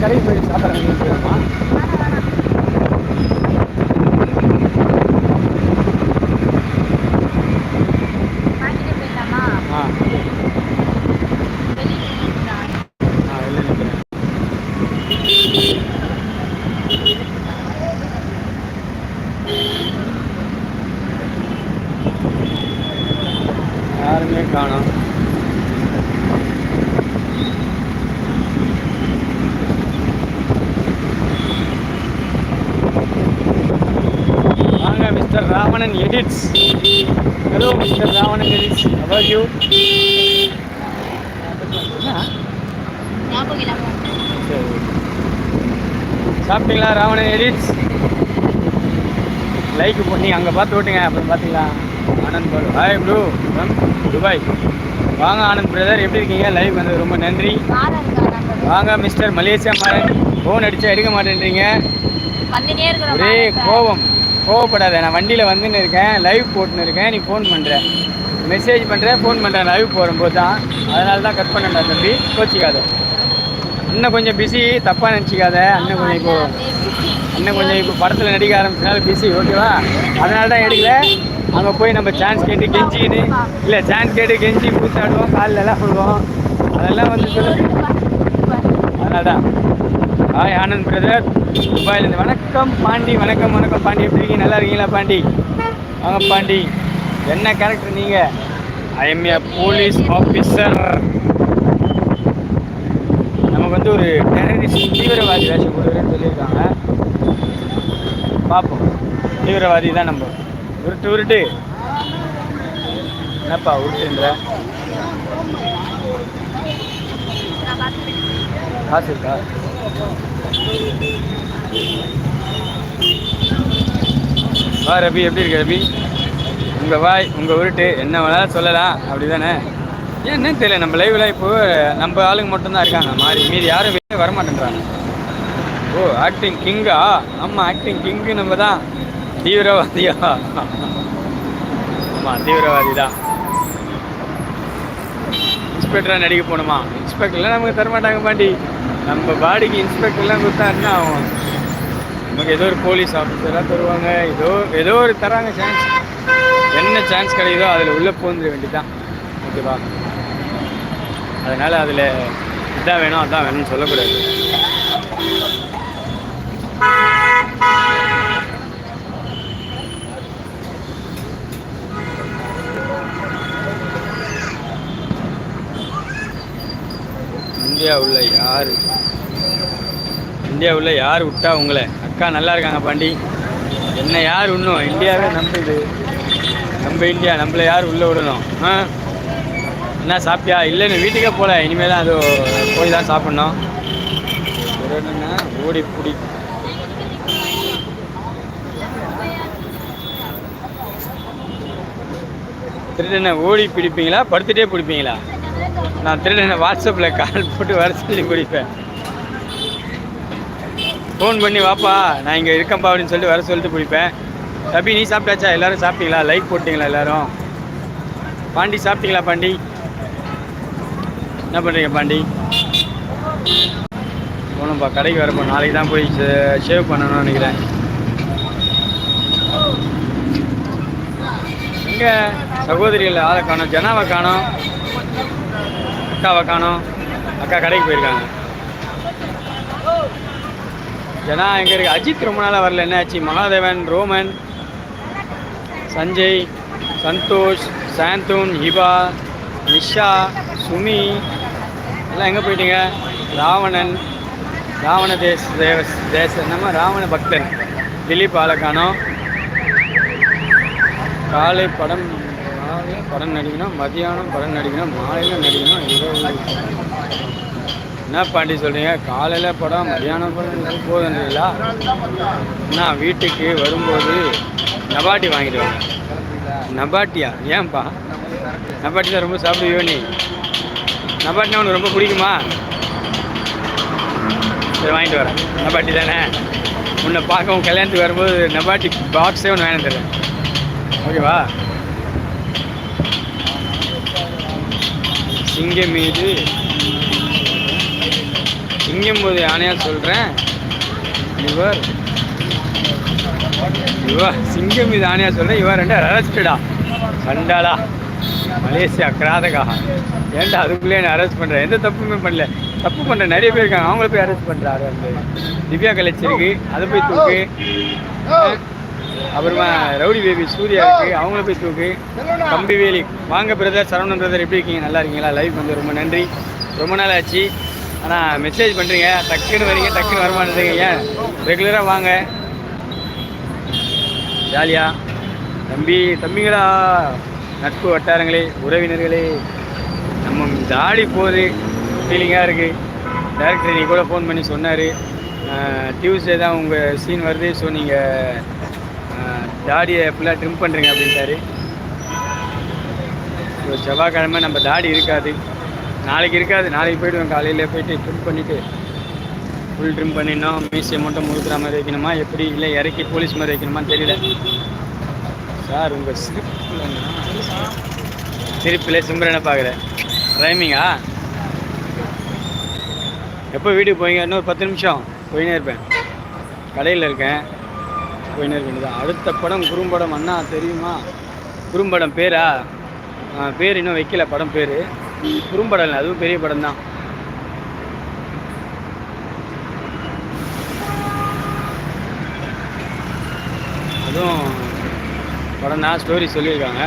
கடைக்கு போய் சாப்பிட்றேன் போயிருமா வாங்கிட்டு போயிடலாமா ஆ வெளியே நின்னுக்கிறான். நான் வெளில நிற்கிறேன் யாருமே காணோம் வாங்க Ravanan edits hello mister Ravanan you ஞாபகம் இல்லாம சரி சாப்பிட்டீங்களா ராவணன் எடிட்ஸ் லைக் பண்ணி அங்கே பார்த்து ஓட்டுங்க அப்புறம் பார்த்தீங்களா? Anand Balu hi bro Dubai வாங்க ஆனந்த் பிரதர் எப்படி இருக்கீங்க? லைவ் வந்தது ரொம்ப நன்றி. வாங்க மிஸ்டர் மலேசியா மாறன் ஃபோன் அடிச்சா எடுக்க மாட்டேன்றீங்க. ஒரே. கோபம். கோவப்படாத நான் வண்டியில் வந்துன்னு இருக்கேன் லைவ் போட்டுன்னு இருக்கேன் நீ ஃபோன் பண்ணுற மெசேஜ் பண்ணுறேன் ஃபோன் பண்ணுறேன் லைவ் போகும்போது தான். அதனால தான் கட் பண்ணேன்டா தம்பி. கோச்சிக்காத. இன்னும் கொஞ்சம் பிஸி தப்பாக நினச்சிக்காத. அண்ணன் கொஞ்சம் இப்போ இன்னும் கொஞ்சம் இப்போ படத்தில் நடிக்க ஆரம்பிச்சனால பிஸி ஓகேவா அதனால தான் எடுக்கல. அங்கே போய் நம்ம சான்ஸ் கேட்டு கெஞ்சிக்கிட்டு இல்லை சான்ஸ் கேட்டு கெஞ்சி கூத்தாடுவோம் காலில் எல்லாம் போடுவோம் அதெல்லாம் வந்து நீ சொல்லு. அதனால தான். ஹாய் ஆனந்த் பிரதர் துபாயிலேருந்து. வணக்கம் பாண்டி வணக்கம் வணக்கம் பாண்டி. எப்படி இருக்கீங்க? நல்லா இருக்கீங்களா பாண்டி? வாங்க பாண்டி. என்ன கேரக்டர் நீங்கள் I am a police officer நமக்கு வந்து ஒரு டெரரிஸ்ட் தீவிரவாதி வேஷம் கொடுக்குறேன்னு சொல்லியிருக்காங்க. பார்ப்போம். தீவிரவாதி தான் நம்ம. உருட்டு உருட்டு. என்னப்பா உருட்டுன்ற? காசு இருக்கா? வா ரவி எப்படி இருக்கு ரவி? உங்கள் வாய் உங்கள் உருட்டு என்ன வேணாலும் சொல்லலாம் அப்படி தானே ஏன்னு தெரியல நம்ம லைவில் இப்போ நம்ம ஆளுங்க மட்டும்தான் இருக்காங்க. மாறி மீதி யாரும் வெளியே வரமாட்டேன்றாங்க. ஓ ஆக்டிங் கிங்கா ஆமாம் ஆக்டிங் கிங்கு நம்ம தான். தீவிரவாதியா? ஆமாம் தீவிரவாதி தான். இன்ஸ்பெக்டராக நடிக்க போகணுமா? இன்ஸ்பெக்டர்லாம் நமக்கு தரமாட்டாங்க பாண்டி. நம்ம பாடிக்கு இன்ஸ்பெக்டர்லாம் கொடுத்தா என்ன ஆகும்? நமக்கு ஏதோ ஒரு போலீஸ் ஆஃபீஸராக தருவாங்க. ஏதோ ஏதோ ஒரு தராங்க சான்ஸ் என்ன சான்ஸ் கிடைக்குதோ அதில் உள்ளே போந்துட வேண்டியதான் ஓகேவா அதனால் அதில் இதான் வேணும் அதான் வேணும்னு சொல்லக்கூடாது. இந்தியாவுள்ள யார்? இந்தியாவில் யார் விட்டா உங்களை? அக்கா நல்லா இருக்காங்க பாண்டி. என்ன யார் இன்னும் இந்தியாவே நம்புது. நம்ம இந்தியா நம்மளை யார் உள்ளே விடணும்? ஆ? என்ன சாப்பிட்டியா? இல்லைன்னு வீட்டுக்கே போகல இனிமேல் தான் அது போய் தான் சாப்பிட்ணும். ஓடி பிடி. திருடனை ஓடி பிடிப்பீங்களா? படுத்துகிட்டே பிடிப்பீங்களா? நான் திருடனை வாட்ஸ்அப்பில் கால் போட்டு வர சொல்லி பிடிப்பேன் ஃபோன் பண்ணி வாப்பா. நான் இங்கே இருக்கேன்ப்பா அப்படின்னு சொல்லிட்டு வர சொல்லிட்டு பிடிப்பேன். ரபி நீ சாப்பிட்டாச்சா? எல்லோரும் சாப்பிட்டீங்களா? லைக் போட்டிங்களா எல்லோரும்? பாண்டி சாப்பிட்டீங்களா பாண்டி? என்ன பண்ணுறீங்க பாண்டி? போகணும்ப்பா கடைக்கு வரப்போ நாளைக்கு தான் போய் ஷேவ் பண்ணணும்னு நினைக்கிறேன். எங்கே சகோதரிகள் ஆளை காணோம்? ஜனாவை காணும்? அக்காவை காணும்? அக்கா கடைக்கு போயிருக்காங்க. ஏன்னா எங்கே இருக்கு அஜித் ரொம்ப நாளாக வரல. என்ன ஆச்சு? மகாதேவன் ரோமன் சஞ்சய் சந்தோஷ் சாந்தூன் ஹிபா நிஷா சுமி எல்லாம் எங்கே போயிட்டீங்க? ராவணன் ராவண தேஸ் தேவ தேச நம்ம ராவண பக்தன். திலீப் ஆலக்கானோ காலை படம் காலை படம் நடிக்கணும் மதியானம் படம் நடிக்கணும் மாலையில் நடிக்கணும் இரவு. என்ன பாண்டி சொல்கிறீங்க காலையில் படம் மதியானம் படம் போதுன்றீங்களா? நான் வீட்டுக்கு வரும்போது நபாட்டி வாங்கிடுவாங்க நபாட்டியா? ஏன்பா? நபாட்டி தான் ரொம்ப சாப்பிடுவியோ நீ? நபாட்டினா உனக்கு ரொம்ப பிடிக்குமா? சரி வாங்கிட்டு வரேன். நபாட்டி தானே? உன்னை பார்க்க உன் கல்யாணத்துக்கு வரும்போது நபாட்டி பாக்ஸே ஒன்று வேணும் தரேன் ஓகேவா? சிங்கம் மீது சிங்கம் போது யானையா சொல்கிறேன் இவர் இவா சிங்கம் இது ஆணையா சொல்கிறேன் இவன் ரெண்டு அரெஸ்டடா கண்டாளா? மலேசியா கிராதகா. ஏன்டா அதுக்குள்ளே என்ன அரெஸ்ட் பண்ணுறேன் எந்த தப்புமே பண்ணல. தப்பு பண்ணுற நிறைய பேர் இருக்காங்க. அவங்கள போய் அரெஸ்ட் பண்ணுறாரு வந்து திவ்யா கலைச்சி இருக்கு அதை போய் தூக்கு. அப்புறமா ரவுடி பேபி சூர்யா இருக்கு. அவங்கள போய் தூக்கு. கம்பி வேலி. வாங்க பிரதர் சரவணன் பிரதர் எப்படி இருக்கீங்க? நல்லா இருக்கீங்களா? லைவ் வந்து ரொம்ப நன்றி. ரொம்ப நாள் ஆச்சு. ஆனால் மெசேஜ் பண்ணுறீங்க டக்குன்னு வரீங்க டக்குன்னு வரமாட்டேங்க ஏன் ரெகுலராக வாங்க. ஜாலியா. தம்பி தம்பிங்களா? நட்பு வட்டாரங்களே உறவினர்களே. நம்ம தாடி போகுது. ஃபீலிங்காக இருக்குது டேரக்டர் நீ கூட ஃபோன் பண்ணி சொன்னார். டியூஸ்டே தான் உங்கள் சீன் வருது. ஸோ நீங்கள் தாடியை ஃபுல்லாக ட்ரிம் பண்ணுறீங்க அப்படின்ட்டாரு. ஸோ செவ்வாய்க்கிழமை நம்ம தாடி இருக்காது. நாளைக்கு இருக்காது. நாளைக்கு போயிடுவேன். காலையில் போயிட்டு ட்ரிம் பண்ணிவிட்டு ஃபுல் ட்ரிம் பண்ணிடணும் மியூசியம் மட்டும் முழுக்கிற மாதிரி வைக்கணுமா? எப்படி? இல்லை இறக்கி போலீஸ் மாதிரி வைக்கணுமான்னு தெரியல. சார் உங்கள் சிரிப்பில் சிரிப்பில் சிம்பரனை பார்க்குறேன். ரைமிங்கா எப்போ வீட்டுக்கு போய்ங்க இன்னும் பத்து நிமிஷம். போயினே இருப்பேன். கடையில் இருக்கேன். போயினே இருக்கேன் அடுத்த படம் குறும்படம் அண்ணா தெரியுமா? குறும்படம் பேரா? பேர் இன்னும் வைக்கல. படம் பேர். குறும்படம் இல்லை அதுவும் பெரிய படம் தான் அதுவும் படம் தான் ஸ்டோரி சொல்லியிருக்காங்க.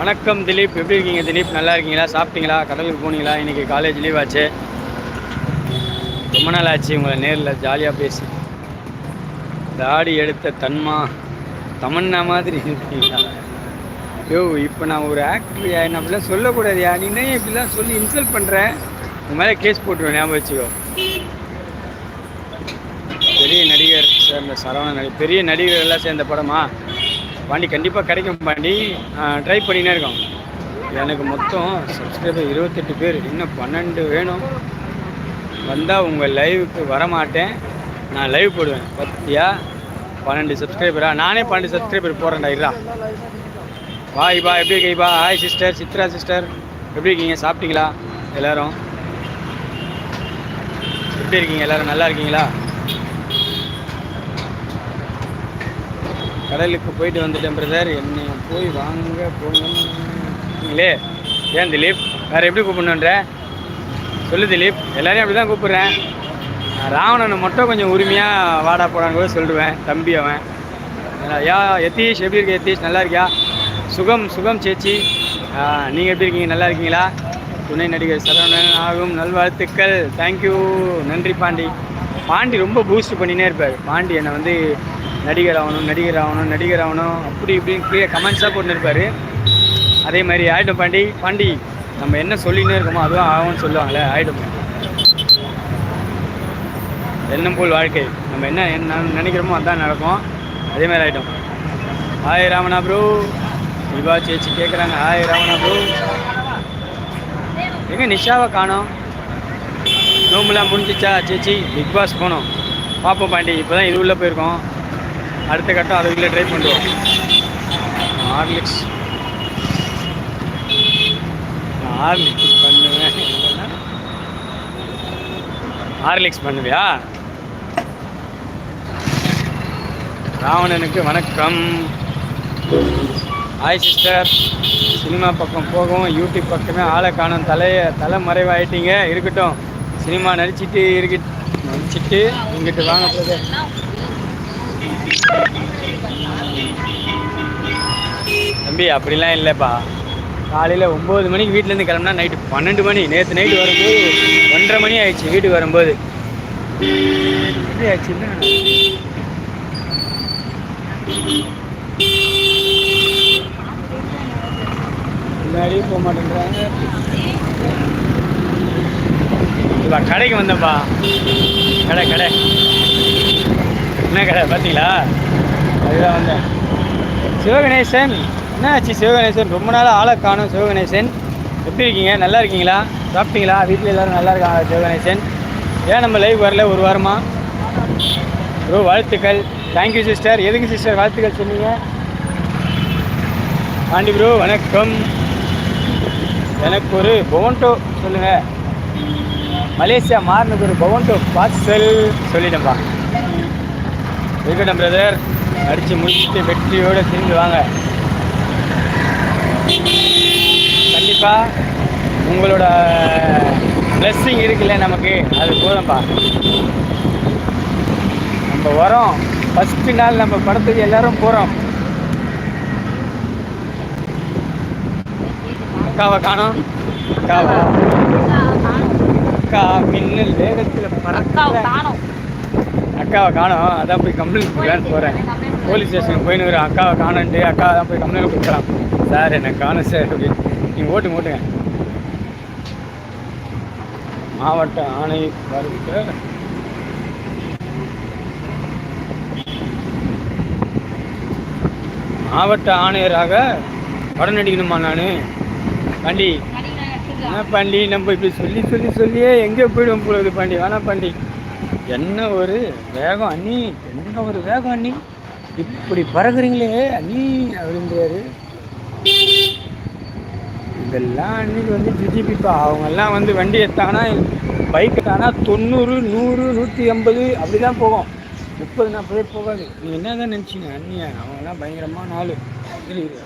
வணக்கம் திலீப் எப்படி இருக்கீங்க திலீப்? நல்லா இருக்கீங்களா? சாப்பிட்டீங்களா? கடலுக்கு போனீங்களா? இன்னைக்கு காலேஜ் லீவ் ஆச்சு. ரொம்ப நாள் ஆச்சு உங்களை நேரில் ஜாலியாக பேசி. தாடி எடுத்த தன்மா தமன்னா மாதிரி இருக்கீங்களா? யோ இப்போ நான் ஒரு ஆக்டர் என்ன அப்படிலாம் சொல்லக்கூடாதுயா நீ நீனே இப்படிலாம் சொல்லி இன்சல்ட் பண்ணுறேன் உன் மேலே கேஸ் போட்டுருவேன் ஞாபகம் வச்சுக்கோ. பெரிய நடிகர் சேர்ந்த சரவண நடிகர் பெரிய நடிகர் எல்லாம் சேர்ந்த படமா? பாண்டி கண்டிப்பாக கிடைக்கும் பாண்டி. ட்ரை பண்ணினே இருக்கோம். எனக்கு மொத்தம் சப்ஸ்கிரைபர் இருபத்தெட்டு பேர். இன்னும் பன்னெண்டு வேணும். வந்தால் உங்கள் லைவுக்கு வரமாட்டேன். நான் லைவ் போடுவேன். பத்தியா? பன்னெண்டு சப்ஸ்கிரைபரா நானே பன்னெண்டு சப்ஸ்கிரைபர் போகிறேன்டா இருடா. பாய் பா எப்படி இருக்கீ பா ஹாய் சிஸ்டர் சித்ரா சிஸ்டர் எப்படி இருக்கீங்க? சாப்பிட்டீங்களா? எல்லோரும்? எப்படி இருக்கீங்க? எல்லோரும் நல்லா இருக்கீங்களா? கடலுக்கு போயிட்டு வந்துட்டேன் பிரதர் என்னை போய் வாங்க போங்களே ஏன் திலீப்? வேறு எப்படி கூப்பிடணுன்ற? சொல்லு திலீப் எல்லாரையும் அப்படி தான் கூப்பிட்றேன் ராவணனை மட்டும் கொஞ்சம் உரிமையாக வாடா போடான்னு கூட சொல்லுவேன் தம்பி அவன். யா யதீஷ் எப்படி இருக்க யதீஷ் நல்லா இருக்கியா? சுகம் சுகம் சேச்சி. நீங்கள் எப்படி இருக்கீங்க? நல்லா இருக்கீங்களா? துணை நடிகர் சரவணன் ஆகும். நல்வாழ்த்துக்கள். தேங்க்யூ நன்றி பாண்டி. பாண்டி ரொம்ப பூஸ்ட் பண்ணினே இருப்பார். பாண்டி என்னை வந்து நடிகர் ஆகணும் நடிகர் ஆகணும் நடிகர் ஆகணும். அப்படி இப்படின்னு கீழே கமெண்ட்ஸாக போட்டுருப்பார் இருப்பார். அதே மாதிரி ஆகிட்டோம் பாண்டி. பாண்டி நம்ம என்ன சொல்லினே இருக்கோமோ அதுவும் ஆகும்னு சொல்லுவாங்களே ஆயிடும். எண்ணம் போல் வாழ்க்கை. நம்ம என்ன என்ன நினைக்கிறோமோ அதான் நடக்கும். அதேமாதிரி ஆகிட்டோம் ஹாய் ராமனா ப்ரோ இவா சேச்சி கேட்குறாங்க ஹாய் ராமனா ப்ரோ எங்கே நிஷாவை காணோம்? நோம்புலாம் முடிஞ்சிச்சா? சேச்சி பிக் பாஸ் போனோம். பார்ப்போம் பாண்டி இப்போ தான் இது உள்ளே போயிருக்கோம். அடுத்த கட்டம் அதுக்குள்ளே ட்ரை பண்ணுவோம் ஹார்லிக்ஸ் ஹார்லிக்ஸ் பண்ணுவேன். ஹார்லிக்ஸ் பண்ணுவியா? ராவணனுக்கு வணக்கம். ஹாய் சிஸ்டர் சினிமா பக்கம் போகும் யூடியூப் பக்கமே ஆளை காணும் தலைய தலைமறைவாயிட்டீங்க. இருக்கட்டும். சினிமா நடிச்சிட்டு இருக்கு நடிச்சிட்டு இங்கிட்டு வாங்க. போது தம்பி அப்படிலாம் இல்லைப்பா. காலையில் ஒம்பது மணிக்கு வீட்டிலேருந்து கிளம்புனா நைட்டு பன்னெண்டு மணி. நேற்று நைட்டு வரும்போது ஒன்றரை மணி ஆயிடுச்சு வீட்டுக்கு வரும்போது. எப்படி ஆச்சுன்னா முன்னாடியே போக மாட்டேங்கிறாங்க இல்லை கடைக்கு வந்தேன்ப்பா கடை கடை. என்ன கடை பார்த்தீங்களா அதுதான் வந்தேன். சிவகணேசன். என்ன ஆச்சு சிவகணேசன்? ரொம்ப நாள் ஆளை காணும் சிவகணேசன். எப்படி இருக்கீங்க? நல்லா இருக்கீங்களா? சாப்பிட்டீங்களா? வீட்டில் எல்லாரும் நல்லா இருக்காங்க சிவகணேசன்? ஏன் நம்ம லைவ் வரல ஒரு வாரமா? ப்ரோ வாழ்த்துக்கள். தேங்க்யூ சிஸ்டர் எதுக்கு சிஸ்டர் வாழ்த்துக்கள் சொன்னீங்க? பாண்டி ப்ரோ வணக்கம். எனக்கு ஒரு பொவன்டோ சொல்லுங்க. மலேசியா மாறினது ஒரு பொவன்டோ பார்சல் சொல்லிட்டேன்ப்பா இருக்கட்டும் பிரதர் அடித்து முடிச்சுட்டு வெற்றியோடு திரும்பி வாங்க. கண்டிப்பாக உங்களோட பிளஸ்ஸிங் இருக்குல்ல நமக்கு? அது போதும்பா நம்ம வரோம். ஃபஸ்ட்டு நாள் நம்ம படத்துக்கு எல்லாரும் போகிறோம் அக்காவை காணோம். அக்காவா? அக்கா மின்னல் வேகத்தில் அக்காவை காணோம் அக்காவை காணும். அதான் போய் கம்ப்ளைண்ட் கொடுக்கலான்னு போகிறேன் போலீஸ் ஸ்டேஷனுக்கு போயின்னு அக்காவை காணன்ட்டு அக்கா தான் போய் கம்ப்ளைண்ட் கொடுக்கலாம். சார் என்னை காணும் சார் அப்படின்னு. நீங்கள் ஓட்டுங்க ஓட்டுங்க. மாவட்ட ஆணை பாருங்க மாவட்ட ஆணையராக படம் நடிக்கணுமா நான்? பாண்டி. என்ன பாண்டி நம்ம இப்படி சொல்லி சொல்லி சொல்லியே எங்கே போயிடுவோம் போகுது பாண்டி. வேணாம் பாண்டி. என்ன ஒரு வேகம் அண்ணி என்ன ஒரு வேகம் அண்ணி. இப்படி பறகுறீங்களே அண்ணி அப்படின்றாரு. இதெல்லாம் அன்னைக்கு வந்து ஜிஜிபிப்பா அவங்கெல்லாம் வந்து வண்டி எடுத்தாங்கன்னா பைக் எடுத்தாங்கன்னா தொண்ணூறு நூறு நூற்றி ஐம்பது அப்படி தான் போகும். முப்பது நாற்பதே போகாது. நீங்கள் என்ன தான் நினச்சிங்க அண்ணியா? அவங்கெல்லாம் பயங்கரமாக நாலு தெரியுது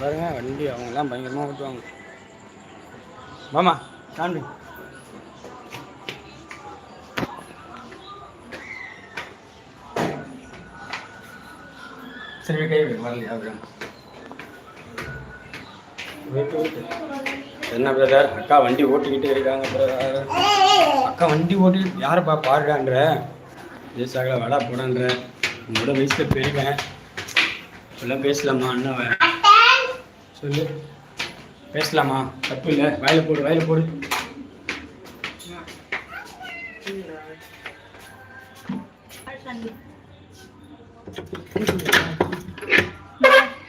பாருங்க வண்டி அவங்கெல்லாம் பயங்கரமாக ஓட்டுவாங்க. மாமா காண்பி சரி கை வரலையா? என்ன பிரதர்? அக்கா வண்டி ஓட்டிக்கிட்டே இருக்காங்க பிரதர். அக்கா வண்டி ஓட்டிக்கிட்டு யாரப்பா பாருடான்ற? ஜெயசாகல வடா போடான்ற. உங்களோட வயசில் பெரியவன் இப்பெல்லாம் பேசலாமா அண்ணன் சொல்லு. பேசலாமா? தப்பு இல்லை. வயல போடு வயல போடு.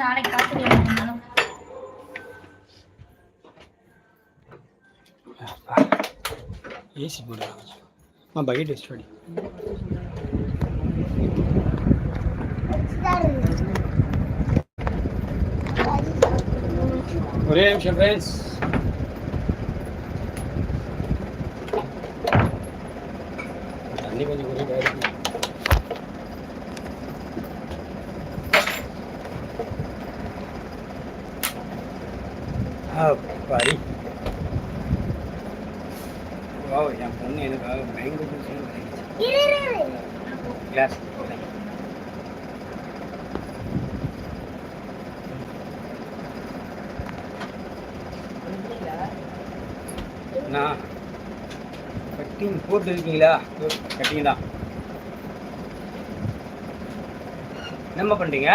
நாளைக்கு Esse buraco. Uma barriga, senhor. Oremos, Javés. Ah, pai. Glass cutting போட்டு இருக்கீங்களா கட்டிங் தான் என்னம்மா பண்ணுறீங்க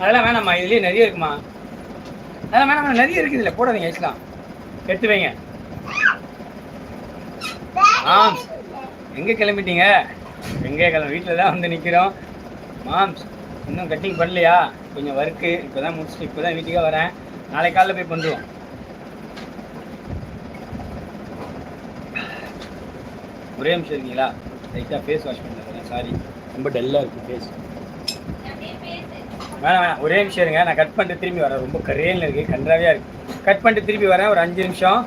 அதெல்லாம் வேணாம்மா இதுலேயே நிறைய இருக்குமா? அதெல்லாம் வேணாம் நிறைய இருக்குது இல்லை போடாதீங்க ஐஸ்லாம். எடுத்து வைங்க. மாம்ஸ் எங்கே கிளம்பிட்டீங்க? எங்கே கிளம்பி வீட்டில் தான் வந்து நிற்கிறோம் மாம்ஸ் இன்னும் கட்டிங் பண்ணலையா? கொஞ்சம் ஒர்க்கு இப்போ தான் முடிச்சுட்டு இப்போ தான் வீட்டுக்கே வரேன். நாளைக்கு காலைல போய் பண்ணுவோம் ஒரே நிமிஷம் இருக்கீங்களா? லைட்டாக ஃபேஸ் வாஷ் பண்ணுறேன் சாரி ரொம்ப டல்லாக இருக்குது ஃபேஸ் வேணாம் வேணாம் ஒரே நிமிஷம் இருங்க. நான் கட் பண்ணிட்டு திரும்பி வரேன். ரொம்ப கரேன்னு இருக்குது கன்றாவே இருக்குது கட் பண்ணிட்டு திரும்பி வரேன் ஒரு அஞ்சு நிமிஷம்.